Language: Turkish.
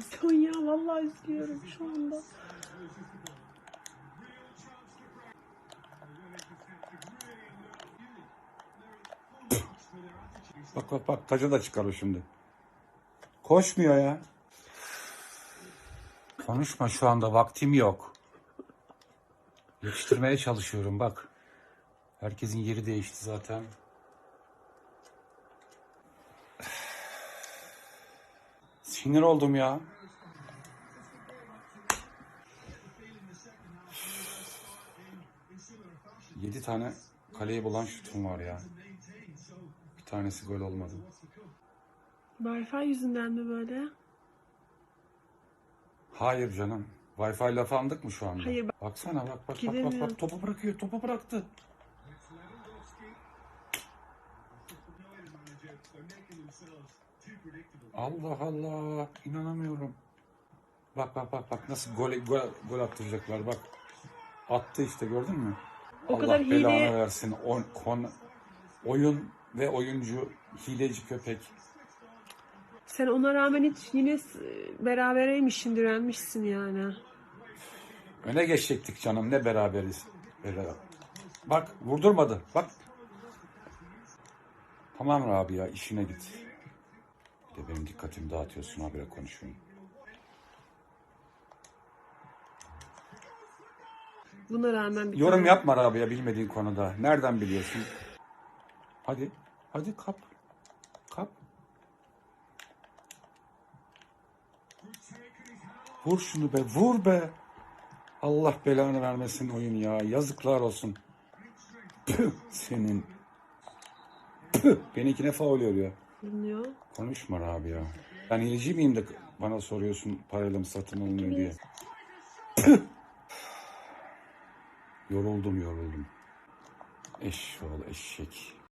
Sonya vallahi üzülüyorum şu anda. Bak bak bak taca da çıkar o şimdi. Koşmuyor ya. Konuşma şu anda vaktim yok. Yetiştirmeye çalışıyorum bak. Herkesin yeri değişti zaten. Sinir oldum ya. Yedi tane kaleyi bulan şutum var ya. Bir tanesi gol olmadı. Wi-Fi yüzünden mi böyle? Hayır canım. Wi-Fi lafı andık mı şu anda? Hayır, bak- Baksana bak bak bak bak bak topu bırakıyor topu bıraktı. Allah Allah inanamıyorum. Bak bak bak bak nasıl gol gol, gol attıracaklar bak. Attı işte gördün mü? O Allah kadar hile- belanı versin. O, kon, oyun ve oyuncu hileci köpek. Sen ona rağmen hiç yine s- berabereymişsin, direnmişsin yani. Öne geçecektik canım ne beraberiz. Beraber. Bak vurdurmadı. Bak. Tamam Rabia işine git. De benim dikkatimi dağıtıyorsun habire konuşuyorum. Buna rağmen bir Yorum tane- yapma Rabia bilmediğin konuda. Nereden biliyorsun? Hadi. Hadi kap. Kap. Vur şunu be. Vur be. Allah belanı vermesin oyun ya. Yazıklar olsun. Püh senin. Püh. Benimkine faul ya. Dinliyor. Konuşma Rabia. Ben hileci miyim de bana soruyorsun parayla mı satın alınıyor diye. Yoruldum yoruldum. Eşşoğlu eşek.